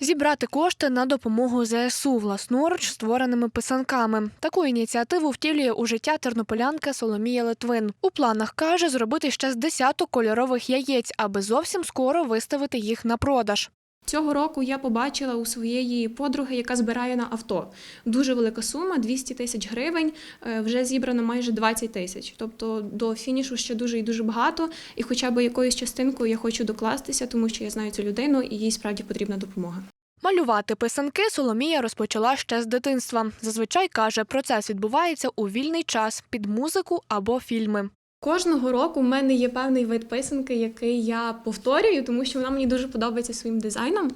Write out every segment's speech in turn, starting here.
Зібрати кошти на допомогу ЗСУ власноруч створеними писанками. Таку ініціативу втілює у життя тернополянка Соломія Литвин. У планах каже зробити ще з десяток кольорових яєць, аби зовсім скоро виставити їх на продаж. Цього року я побачила у своєї подруги, яка збирає на авто. Дуже велика сума 200 тисяч гривень. е, Вже зібрано майже 20 тисяч. Тобто до фінішу ще дуже і дуже багато. І хоча б якоюсь частинкою я хочу докластися, тому що я знаю цю людину і їй справді потрібна допомога. Малювати писанки Соломія розпочала ще з дитинства. Зазвичай каже, процес відбувається у вільний час під музику або фільми. Кожного року в мене є певний вид писанки, який я повторюю, тому що вона мені дуже подобається своїм дизайном.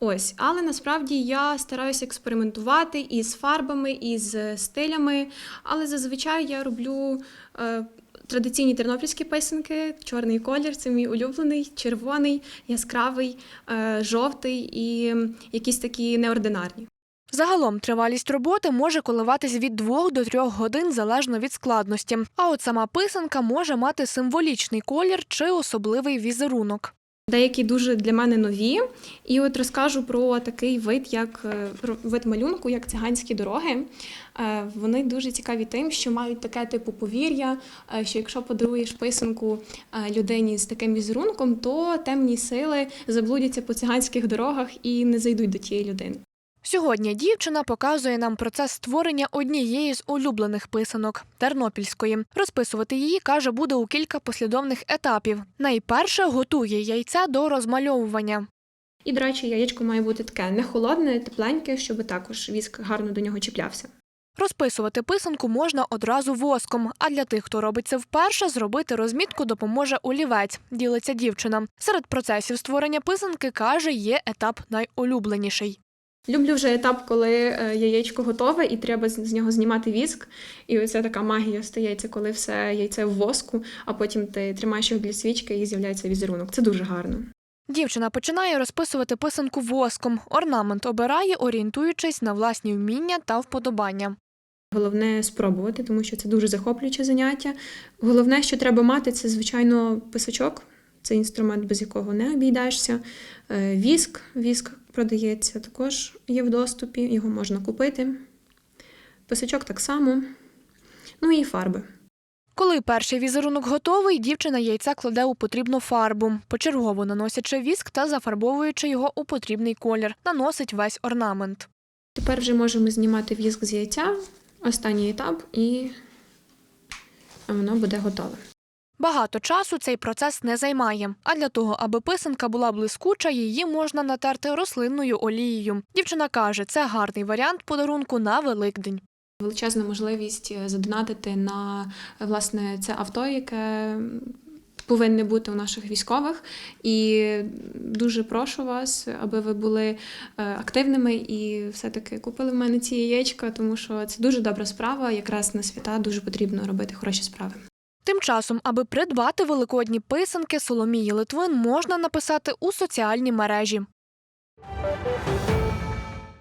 Ось, але насправді я стараюся експериментувати із фарбами, із стилями. Але зазвичай я роблю е, традиційні тернопільські писанки, чорний колір це мій улюблений, червоний, яскравий, е, жовтий і якісь такі неординарні. Загалом тривалість роботи може коливатись від 2 до 3 годин залежно від складності. А от сама писанка може мати символічний колір чи особливий візерунок. Деякі дуже для мене нові. І от розкажу про такий вид, як е, про вид малюнку, як циганські дороги. Е, Вони дуже цікаві тим, що мають таке типу повір'я, е, що якщо подаруєш писанку людині з таким візерунком, то темні сили заблудяться по циганських дорогах і не зайдуть до тієї людини. Сьогодні дівчина показує нам процес створення однієї з улюблених писанок тернопільської. Розписувати її каже буде у кілька послідовних етапів. Найперше готує яйця до розмальовування. І, до речі, яєчко має бути таке не холодне, тепленьке, щоб також віск гарно до нього чіплявся. Розписувати писанку можна одразу воском. А для тих, хто робить це вперше, зробити розмітку допоможе олівець. Ділиться дівчина. Серед процесів створення писанки каже, є етап найулюбленіший. Люблю вже етап, коли е, яєчко готове і треба з нього знімати віск. І оця така магія стається, коли все яйце в воску, а потім ти тримаєш його для свічки і з'являється візерунок. Це дуже гарно. Дівчина починає розписувати писанку воском. Орнамент обирає, орієнтуючись на власні вміння та вподобання. Головне спробувати, тому що це дуже захоплююче заняття. Головне, що треба мати, це звичайно писачок. Це інструмент, без якого не обійдешся. Е, Віск, віск продається, також є в доступі, його можна купити. Писачок так само. Ну і фарби. Коли перший візерунок готовий, дівчина яйця кладе у потрібну фарбу, почергово наносячи віск та зафарбовуючи його у потрібний колір, наносить весь орнамент. Тепер вже можемо знімати віск з яйця, останній етап, і воно буде готове. Багато часу цей процес не займає. А для того, аби писанка була блискуча, її можна натерти рослинною олією. Дівчина каже, це гарний варіант подарунку на Великдень. Величезна можливість е, задонатити на власне це авто, яке повинне бути у наших військових. І дуже прошу вас, аби ви були е, активними і все-таки купили в мене ці яєчка, тому що це дуже добра справа. Якраз на свята дуже потрібно робити хороші справи. Тим часом, аби придбати великодні писанки Соломії Литвин, можна написати у соціальні мережі.